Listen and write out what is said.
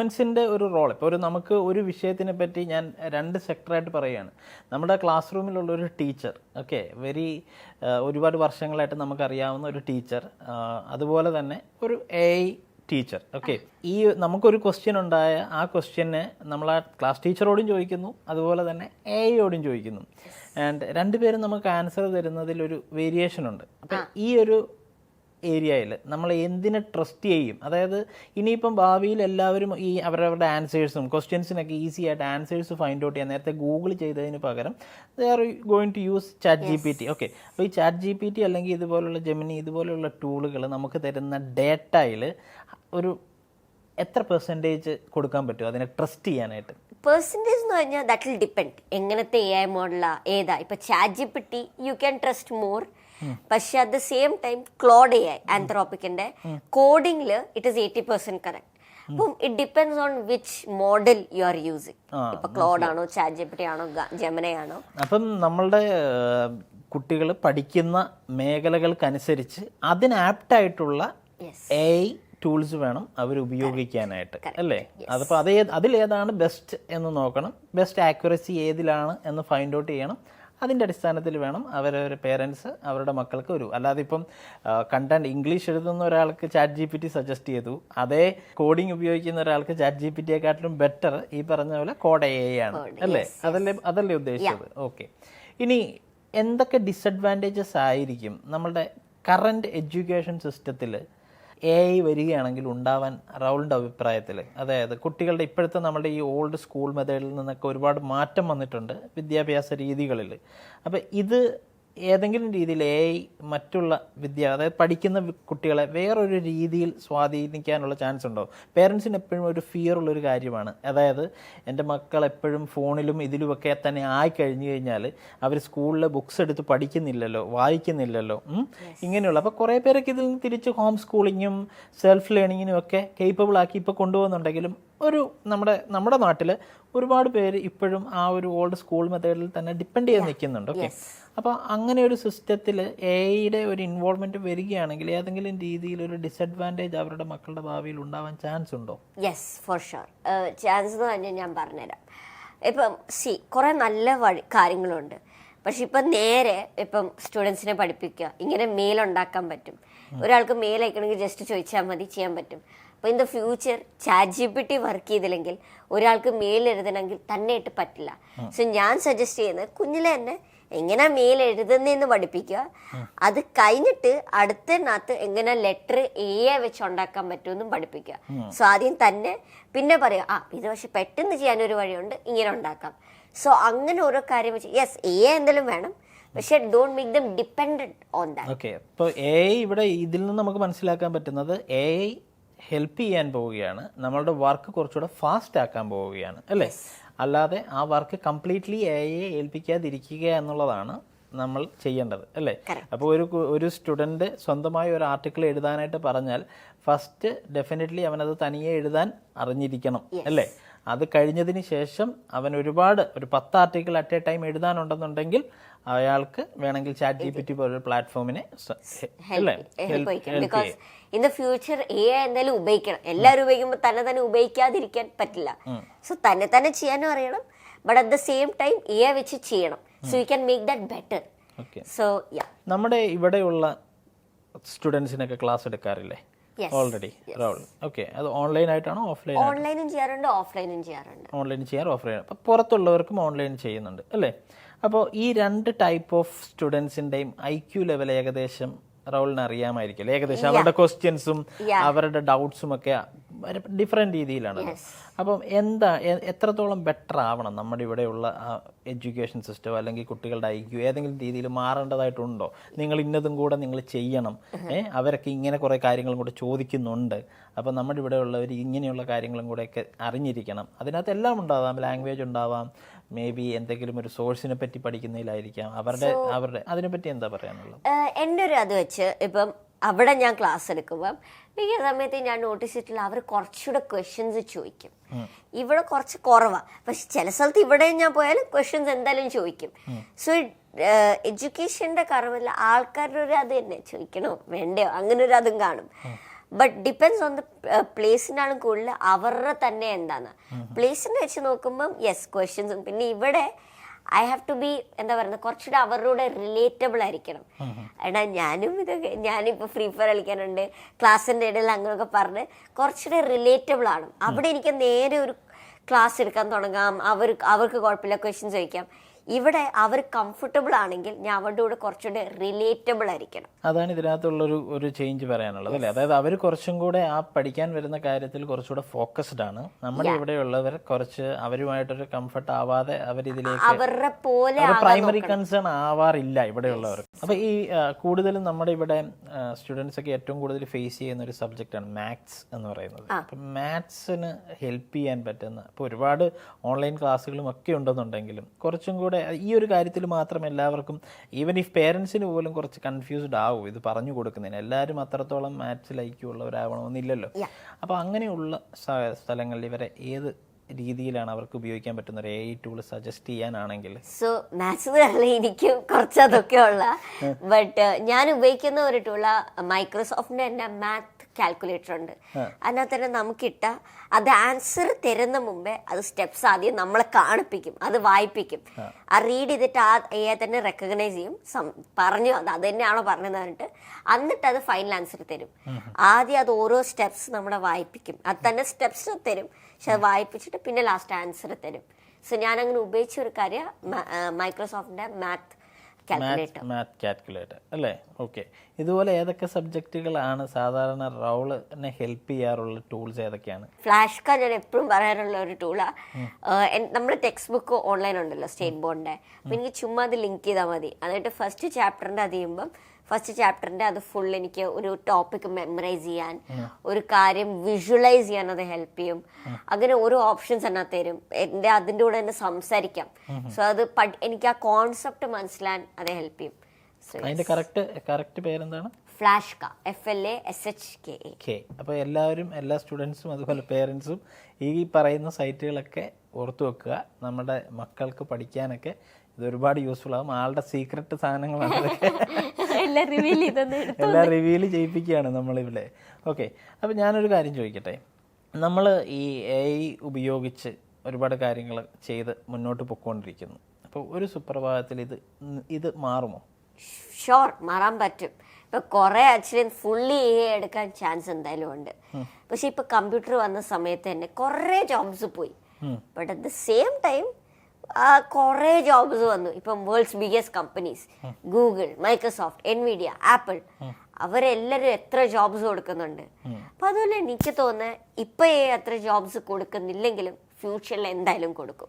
ഹ്യൂമൻസിന്റെ ഒരു റോൾ ഇപ്പോൾ ഒരു നമുക്ക് ഒരു വിഷയത്തിനെ പറ്റി ഞാൻ രണ്ട് സെക്ടറായിട്ട് പറയുകയാണ്. നമ്മുടെ ക്ലാസ് റൂമിലുള്ള ഒരു ടീച്ചർ ഓക്കെ വെരി ഒരുപാട് വർഷങ്ങളായിട്ട് നമുക്കറിയാവുന്ന ഒരു ടീച്ചർ അതുപോലെ തന്നെ ഒരു എ ഐ ടീച്ചർ ഓക്കെ ഈ നമുക്കൊരു ക്വസ്റ്റ്യൻ ഉണ്ടായ ആ ക്വസ്റ്റ്യന് നമ്മൾ ആ ക്ലാസ് ടീച്ചറോടും ചോദിക്കുന്നു അതുപോലെ തന്നെ എ ഐയോടും ചോദിക്കുന്നു. ആൻഡ് രണ്ടുപേരും നമുക്ക് ആൻസർ തരുന്നതിൽ ഒരു വേരിയേഷൻ ഉണ്ട് അപ്പം ഈ ഒരു ഏരിയയിൽ നമ്മൾ എന്തിനെ ട്രസ്റ്റ് ചെയ്യും? അതായത് ഇനിയിപ്പം ഭാവിയിൽ എല്ലാവരും ഈ അവരവരുടെ ആൻസേഴ്സും ക്വസ്റ്റ്യൻസിനൊക്കെ ഈസി ആയിട്ട് ആൻസേഴ്സ് ഫൈൻഡ് ഔട്ട് ചെയ്യാൻ നേരത്തെ ഗൂഗിൾ ചെയ്തതിന് പകരം they are going to use chat G P T okay അപ്പോൾ ഈ ചാറ്റ് ജി പി ടി അല്ലെങ്കിൽ ഇതുപോലുള്ള ജെമിനി ഇതുപോലുള്ള ടൂളുകൾ നമുക്ക് തരുന്ന ഡേറ്റയിൽ ഒരു എത്ര പെർസെന്റേജ് കൊടുക്കാൻ പറ്റും? അതിനെ ട്രസ്റ്റ് ചെയ്യാനായിട്ട്. പെർസെന്റേജ് എന്ന് പറഞ്ഞാൽ ദാറ്റ് വിൽ ഡിപ്പെൻഡ് എങ്ങനത്തെ എ ഐ മോഡലാണ് ഏതാ? ഇപ്പോൾ chat G P T you can trust more പക്ഷെ at the same time Claude A I ആന്ത്രോപ്പിക്കിന്റെ കോഡിംഗിൽ it is eighty percent correct അപ്പം it depends on which model you are using ഇപ്പൊ Claude ആണോ chat ആണോ ജമനയാണോ അപ്പം നമ്മളുടെ കുട്ടികൾ പഠിക്കുന്ന മേഖലകൾക്കനുസരിച്ച് അതിന് ആപ്റ്റായിട്ടുള്ള ആയിട്ടുള്ള എ ടൂൾസ് വേണം അവർ ഉപയോഗിക്കാനായിട്ട് അല്ലേ? അതിപ്പോൾ അതേ അതിലേതാണ് ബെസ്റ്റ് എന്ന് നോക്കണം. ബെസ്റ്റ് ആക്യുറസി ഏതിലാണ് എന്ന് ഫൈൻഡ് ഔട്ട് ചെയ്യണം. അതിന്റെ അടിസ്ഥാനത്തിൽ വേണം അവരവരെ പേരൻസ് അവരുടെ മക്കൾക്ക് ഒരു അല്ലാതെ ഇപ്പം കണ്ടന്റ് ഇംഗ്ലീഷ് എഴുതുന്ന ഒരാൾക്ക് chat G P T suggest ചെയ്തു. അതേ കോഡിംഗ് ഉപയോഗിക്കുന്ന ഒരാൾക്ക് ചാറ്റ് ജി പി ടിയെക്കാട്ടിലും ബെറ്റർ ഈ പറഞ്ഞ പോലെ കോഡ് എ ആണ്. അല്ലേ? അതല്ലേ അതല്ലേ ഉദ്ദേശിച്ചത്? ഓക്കെ ഇനി എന്തൊക്കെ ഡിസഡ്വാന്റേജസ് ആയിരിക്കും നമ്മളുടെ കറന്റ് എഡ്യൂക്കേഷൻ സിസ്റ്റത്തിൽ എ ഐ വരികയാണെങ്കിൽ ഉണ്ടാവാൻ റൗളിന്റെ അഭിപ്രായത്തിൽ. അതായത് കുട്ടികളുടെ ഇപ്പോഴത്തെ നമ്മുടെ ഈ ഓൾഡ് സ്കൂൾ മെത്തേഡിൽ നിന്നൊക്കെ ഒരുപാട് മാറ്റം വന്നിട്ടുണ്ട് വിദ്യാഭ്യാസ രീതികളിൽ. അപ്പോൾ ഇത് ഏതെങ്കിലും രീതിയിൽ എ ഐ മറ്റുള്ള വിദ്യ അതായത് പഠിക്കുന്ന കുട്ടികളെ വേറൊരു രീതിയിൽ സ്വാധീനിക്കാനുള്ള ചാൻസ് ഉണ്ടോ? പേരൻസിന് എപ്പോഴും ഒരു ഫിയർ ഉള്ളൊരു കാര്യമാണ്. അതായത് എന്റെ മക്കൾ എപ്പോഴും ഫോണിലും ഇതിലുമൊക്കെ തന്നെ ആയി കഴിഞ്ഞു കഴിഞ്ഞാൽ അവർ സ്കൂളിലെ ബുക്സ് എടുത്ത് പഠിക്കുന്നില്ലല്ലോ വായിക്കുന്നില്ലല്ലോ. ഇങ്ങനെയുള്ള. അപ്പോൾ കുറേ പേരൊക്കെ ഇതിൽ നിന്ന് തിരിച്ച് ഹോം സ്കൂളിങ്ങും സെൽഫ് ലേണിങ്ങിനും ഒക്കെ കേപ്പബിൾ ആക്കി ഇപ്പോൾ കൊണ്ടുപോകുന്നുണ്ടെങ്കിലും ഒരു നമ്മുടെ നമ്മുടെ നാട്ടിൽ ഒരുപാട് പേര് ഇപ്പോഴും ആ ഒരു ഓൾഡ് സ്കൂൾ മെത്തേഡിൽ തന്നെ ഡിപ്പെൻഡ് ചെയ്ത് നിൽക്കുന്നുണ്ട്. ഓക്കെ അപ്പോൾ അങ്ങനെ ഒരു സിസ്റ്റത്തിൽ എയുടെ ഒരു ഇൻവോൾവ്മെന്റ് വരികയാണെങ്കിൽ ഏതെങ്കിലും രീതിയിൽ ഒരു ഡിസഡ്വാന്റേജ് അവരുടെ മക്കളുടെ ഭാവിയിൽ ഉണ്ടാവാൻ ചാൻസ് ഉണ്ടോ? യെസ് ഫോർ ഷുവർ ചാൻസ് എന്ന് പറഞ്ഞാൽ ഞാൻ പറഞ്ഞുതരാം. ഇപ്പം സി കുറേ നല്ല വഴി കാര്യങ്ങളുണ്ട്. പക്ഷെ ഇപ്പം നേരെ ഇപ്പം സ്റ്റുഡൻസിനെ പഠിപ്പിക്കുക ഇങ്ങനെ മെയിൽ ഉണ്ടാക്കാൻ പറ്റും. ഒരാൾക്ക് മെയിൽ അയക്കണമെങ്കിൽ ജസ്റ്റ് ചോദിച്ചാൽ മതി ചെയ്യാൻ പറ്റും. അപ്പോൾ in the future chat G P T work ചെയ്തില്ലെങ്കിൽ ഒരാൾക്ക് മെയിൽ എഴുതണമെങ്കിൽ തന്നെ ഇട്ട് പറ്റില്ല സോ ഞാൻ സജസ്റ്റ് ചെയ്യുന്നത് കുഞ്ഞിലെ തന്നെ എങ്ങനെ മെയിൽ എഴുതുന്നതെന്ന് പഠിപ്പിക്കുക. അത് കഴിഞ്ഞിട്ട് അടുത്തതിനകത്ത് എങ്ങനെ ലെറ്റർ എ വെച്ച് ഉണ്ടാക്കാൻ പറ്റുമെന്നും പഠിപ്പിക്കുക. സോ ആദ്യം തന്നെ പിന്നെ പറയാം ആ ഇത് പക്ഷെ പെട്ടെന്ന് ചെയ്യാനൊരു വഴിയുണ്ട് ഇങ്ങനെ ഉണ്ടാക്കാം. സോ അങ്ങനെ ഓരോ കാര്യം വെച്ച് യെസ് എ എന്തെങ്കിലും വേണം പക്ഷെ don't make them dependent on that okay അപ്പോൾ എ ഇവിടെ ഇതിൽ നിന്ന് നമുക്ക് മനസ്സിലാക്കാൻ പറ്റുന്നത് എ ഹെൽപ്പ് ചെയ്യാൻ പോവുകയാണ്. നമ്മളുടെ വർക്ക് കുറച്ചുകൂടെ ഫാസ്റ്റ് ആക്കാൻ പോവുകയാണ് അല്ലേ? അല്ലാതെ ആ വർക്ക് കംപ്ലീറ്റ്ലി എ ഐയെ ഏൽപ്പിക്കാതിരിക്കുക എന്നുള്ളതാണ് നമ്മൾ ചെയ്യേണ്ടത് അല്ലേ? അപ്പോൾ ഒരു ഒരു സ്റ്റുഡന്റ് സ്വന്തമായി ഒരു ആർട്ടിക്കിൾ എഴുതാനായിട്ട് പറഞ്ഞാൽ ഫസ്റ്റ് ഡെഫിനറ്റ്ലി അവനത് തനിയെ എഴുതാൻ അറിഞ്ഞിരിക്കണം അല്ലേ? അത് കഴിഞ്ഞതിന് ശേഷം അവൻ ഒരുപാട് ഒരു പത്ത് ആർട്ടിക്കിൾ അറ്റ് എ ടൈം എഴുതാനുണ്ടെന്നുണ്ടെങ്കിൽ അയാൾക്ക് വേണമെങ്കിൽ ചാറ്റ് ജി പി ടി പോലൊരു പ്ലാറ്റ്ഫോമിനെ ഇൻ ദ ഫ്യൂച്ചർ എ എന്തായാലും ഉപയോഗിക്കണം. എല്ലാവരും ഉപയോഗിക്കുമ്പോൾ തന്നെ തന്നെ ഉപയോഗിക്കാതിരിക്കാൻ പറ്റില്ല. സോ തന്നെ തന്നെ ചെയ്യാനും അറിയണം. But at the same time A വെച്ച് ചെയ്യണം. So you can make that better okay so yeah നമ്മുടെ ഇവിടെയുള്ള സ്റ്റുഡൻസിനൊക്കെ ക്ലാസ് എടുക്കാറില്ലേ. ഓൾറെഡി റൗൾ ഓക്കെ അത് ഓൺലൈൻ ആയിട്ടാണോ ഓഫ്ലൈൻ ഓൺലൈനും ചെയ്യാറുണ്ട് ഓഫ്ലൈനും ചെയ്യാറുണ്ട്. ഓൺലൈൻ ചെയ്യാൻ ഓഫ്ലൈൻ അപ്പോൾ പുറത്തുള്ളവർക്കും ഓൺലൈൻ ചെയ്യുന്നുണ്ട് അല്ലേ? അപ്പോൾ ഈ രണ്ട് ടൈപ്പ് ഓഫ് സ്റ്റുഡൻസിന്റെയും ഐ ക്യു ലെവൽ ഏകദേശം റൗളിന് അറിയാമായിരിക്കും ഏകദേശം അവരുടെ ക്വസ്റ്റ്യൻസും അവരുടെ ഡൗട്ട്സും ഒക്കെ ഡിഫറെന്റ് രീതിയിലാണ് അപ്പം എന്താ എത്രത്തോളം ബെറ്റർ ആവണം നമ്മുടെ ഇവിടെയുള്ള എഡ്യൂക്കേഷൻ സിസ്റ്റം അല്ലെങ്കിൽ കുട്ടികളുടെ ഐ ക്യു ഏതെങ്കിലും രീതിയിൽ മാറേണ്ടതായിട്ടുണ്ടോ? നിങ്ങൾ ഇന്നതും കൂടെ നിങ്ങൾ ചെയ്യണം. ഏഹ് അവരൊക്കെ ഇങ്ങനെ കുറേ കാര്യങ്ങളും കൂടെ ചോദിക്കുന്നുണ്ട്. അപ്പം നമ്മുടെ ഇവിടെ ഉള്ളവർ ഇങ്ങനെയുള്ള കാര്യങ്ങളും കൂടെയൊക്കെ അറിഞ്ഞിരിക്കണം. അതിനകത്ത് എല്ലാം ഉണ്ടാവാം. ലാംഗ്വേജ് ഉണ്ടാവാം. മേ ബി എന്തെങ്കിലും ഒരു സോഴ്സിനെ പറ്റി പഠിക്കുന്നതിലായിരിക്കാം. അവരുടെ അവരുടെ അതിനെപ്പറ്റി എന്താ പറയാനുള്ളത്? എന്റെ ഒരു അത് വെച്ച് ഇപ്പം അവിടെ ഞാൻ ക്ലാസ് എടുക്കുമ്പം മിക്ക സമയത്ത് ഞാൻ നോട്ടീസ് ചെയ്തിട്ടുള്ള അവർ കുറച്ചുകൂടെ ക്വസ്റ്റ്യൻസ് ചോദിക്കും. ഇവിടെ കുറച്ച് കുറവാണ് പക്ഷെ ചില സ്ഥലത്ത് ഇവിടെ ഞാൻ പോയാലും ക്വസ്റ്റ്യൻസ് എന്തായാലും ചോദിക്കും. സോ എഡ്യൂക്കേഷന്റെ കാര്യമല്ല ആൾക്കാരുടെ ഒരു അത് തന്നെ ചോദിക്കണോ വേണ്ടയോ? അങ്ങനെ ഒരു അതും കാണും. ബട്ട് ഡിപ്പെൻസ് ഓൺ ദ പ്ലേസിനാണ് കൂടുതൽ അവരുടെ തന്നെ എന്താണ് പ്ലേസിനെ വെച്ച് നോക്കുമ്പം യെസ് ക്വസ്റ്റ്യൻസും പിന്നെ ഇവിടെ ഐ ഹാവ് ടു ബി എന്താ പറയുന്നത് കുറച്ചുകൂടെ അവരുടെ റിലേറ്റബിൾ ആയിരിക്കണം. എടാ ഞാനും ഇതൊക്കെ ഞാനിപ്പോൾ ഫ്രീ ഫയർ കളിക്കാനുണ്ട്. ക്ലാസ്സിന്റെ ഇടയിൽ അങ്ങനെയൊക്കെ പറഞ്ഞ് കുറച്ചുകൂടെ റിലേറ്റബിൾ ആണ്. അവിടെ എനിക്ക് നേരെ ഒരു ക്ലാസ് എടുക്കാൻ തുടങ്ങാം. അവർ അവർക്ക് കുഴപ്പമില്ല ക്വസ്റ്റ്യൻ ചോദിക്കാം. ഇവിടെ അവർ കംഫർട്ടബിൾ ആണെങ്കിൽ ഞാൻ അവരുടെ കൂടെ കുറച്ചുകൂടെ റിലേറ്റബിൾ ആയിരിക്കണം. അതാണ് ഇതിനകത്തുള്ളൊരു ഒരു ചേഞ്ച് പറയാനുള്ളത് അല്ലേ? അതായത് അവർ കുറച്ചും കൂടെ ആ പഠിക്കാൻ വരുന്ന കാര്യത്തിൽ കുറച്ചുകൂടെ ഫോക്കസ്ഡ് ആണ്. നമ്മുടെ ഇവിടെയുള്ളവർ കുറച്ച് അവരുമായിട്ടൊരു കംഫർട്ട് ആവാതെ അവരിതിലേക്ക് അവരുടെ പോലെ പ്രൈമറി കൺസേൺ ആവാറില്ല ഇവിടെയുള്ളവർ അപ്പൊ ഈ കൂടുതലും നമ്മുടെ ഇവിടെ സ്റ്റുഡൻസ് ഒക്കെ ഏറ്റവും കൂടുതൽ ഫേസ് ചെയ്യുന്ന ഒരു സബ്ജക്റ്റാണ് മാത്സ് എന്ന് പറയുന്നത്. അപ്പൊ മാത്സിന് ഹെൽപ്പ് ചെയ്യാൻ പറ്റുന്ന ഇപ്പൊ ഒരുപാട് ഓൺലൈൻ ക്ലാസ്സുകളും ഒക്കെ ഉണ്ടെന്നുണ്ടെങ്കിലും കുറച്ചും കൂടെ ഈ ഒരു കാര്യത്തിൽ മാത്രം എല്ലാവർക്കും ഈവൻ ഇഫ് പേരൻസിന് പോലും കുറച്ച് കൺഫ്യൂസ്ഡ് ആവും ഇത് പറഞ്ഞു കൊടുക്കുന്നതിന്. എല്ലാവരും അത്രത്തോളം മാത്സ് ലൈക്കുള്ളവരാവണമെന്നില്ലല്ലോ അപ്പോൾ അങ്ങനെയുള്ള സ്ഥ- സ്ഥലങ്ങളിൽ ഇവരെ ഏത് രീതിയിലാണ് അവർക്ക് ഉപയോഗിക്കാൻ പറ്റുന്ന ഒരു എ ടൂൾ സജസ്റ്റ് ചെയ്യാനാണെങ്കിൽ. സോ മാത്സ് എനിക്ക് കുറച്ച് അതൊക്കെ ഉള്ള ബട്ട് ഞാൻ ഉപയോഗിക്കുന്ന ഒരു ടൂള മൈക്രോസോഫ്റ്റിന്റെ മാത്ത് കാൽക്കുലേറ്റർ ഉണ്ട്. അതിനകത്ത് തന്നെ നമുക്കിട്ട അത് ആൻസർ തരുന്ന മുമ്പേ അത് സ്റ്റെപ്സ് ആദ്യം നമ്മളെ കാണിപ്പിക്കും അത് വായിപ്പിക്കും. ആ. റീഡ് ചെയ്തിട്ട് ആ എ തന്നെ റെക്കഗ്നൈസ് ചെയ്യും. പറഞ്ഞു അത് അത് തന്നെയാണോ പറഞ്ഞത് പറഞ്ഞിട്ട് എന്നിട്ട് അത് ഫൈനൽ ആൻസർ തരും. ആദ്യം അത് ഓരോ സ്റ്റെപ്സ് നമ്മളെ വായിപ്പിക്കും. അത് തന്നെ സ്റ്റെപ്സ് തരും. പക്ഷെ അത് വായിപ്പിച്ചിട്ട് പിന്നെ ലാസ്റ്റ് ആൻസർ തരും. സോ ഞാൻ അങ്ങനെ ഉപയോഗിച്ച ഒരു കാര്യം മൈക്രോസോഫ്റ്റിന്റെ മാത്ത് കാൽക്കുലേറ്റർ മാത്ത് കാൽക്കുലേറ്റർ അല്ലേ? ഓക്കെ ഇതുപോലെ ഏതൊക്കെ സബ്ജക്റ്റുകളാണ് സാധാരണ റൗളിനെ ഹെൽപ്പ് ചെയ്യാറുള്ള ടൂൾസ് ഏതൊക്കെയാണ്? ഫ്ലാഷ് കാർഡ് ഞാൻ എപ്പോഴും പറയാറുള്ള ഒരു ടൂളാ നമ്മൾ ടെക്സ്റ്റ് ബുക്ക് ഓൺലൈൻ ഉണ്ടല്ലോ സ്റ്റേറ്റ് ബോർഡിന്റെ അപ്പൊ എനിക്ക് ചുമ്മാ അത് ലിങ്ക് ചെയ്താൽ മതി. അതായിട്ട് ഫസ്റ്റ് ചാപ്റ്ററിന്റെ അത് ചെയ്യുമ്പം ഫസ്റ്റ് ചാപ്റ്ററിന്റെ അത് ഫുൾ എനിക്ക് ഒരു ടോപ്പിക് മെമ്മറൈസ് ചെയ്യാൻ ഒരു കാര്യം വിഷ്വലൈസ് ചെയ്യാൻ അത് ഹെൽപ്പ് ചെയ്യും. അങ്ങനെ ഓരോ ഓപ്ഷൻസ് എന്നാ തരും. എന്റെ അതിന്റെ കൂടെ തന്നെ സംസാരിക്കാം. സോ അത് എനിക്ക് ആ കോൺസെപ്റ്റ് മനസ്സിലാൻ അത് ഹെൽപ്പ് ചെയ്യും. അതിന്റെ കറക്റ്റ് കറക്റ്റ് പേരെന്താണ്? ഫ്ലാഷ് കാ F L A S H K K അപ്പോൾ എല്ലാവരും എല്ലാ സ്റ്റുഡൻസും അതുപോലെ പേരൻസും ഈ പറയുന്ന സൈറ്റുകളൊക്കെ ഓർത്തു വെക്കുക. നമ്മുടെ മക്കൾക്ക് പഠിക്കാനൊക്കെ ഇത് ഒരുപാട് യൂസ്ഫുൾ ആകും ആളുടെ സീക്രട്ട് സാധനങ്ങളാണ് എല്ലാം റിവീൽ ചെയ്യിപ്പിക്കുകയാണ് നമ്മളിവിടെ. ഓക്കെ അപ്പോൾ ഞാനൊരു കാര്യം ചോദിക്കട്ടെ? നമ്മൾ ഈ എ ഐ ഉപയോഗിച്ച് ഒരുപാട് കാര്യങ്ങൾ ചെയ്ത് മുന്നോട്ട് പൊയ്ക്കൊണ്ടിരിക്കുന്നു അപ്പോൾ ഒരു സുപ്രഭാതത്തിൽ ഇത് ഇത് മാറുമോ? ഷോർ മാറാൻ പറ്റും. ഇപ്പൊ കുറെ ആക്ച്വലി ഫുള്ളി എ എടുക്കാൻ ചാൻസ് എന്തായാലും ഉണ്ട്. പക്ഷെ ഇപ്പൊ കമ്പ്യൂട്ടർ വന്ന സമയത്ത് തന്നെ കുറെ ജോബ്സ് പോയി. But at the same time കുറെ ജോബ്സ് വന്നു. ഇപ്പം world's biggest companies Google Microsoft Nvidia Apple അവരെല്ലാവരും എത്ര ജോബ്സ് കൊടുക്കുന്നുണ്ട്. അപ്പം അതുപോലെ എനിക്ക് തോന്നുന്നത് ഇപ്പൊ എത്ര ജോബ്സ് കൊടുക്കുന്നില്ലെങ്കിലും ഫ്യൂച്ചറിൽ എന്തായാലും കൊടുക്കും.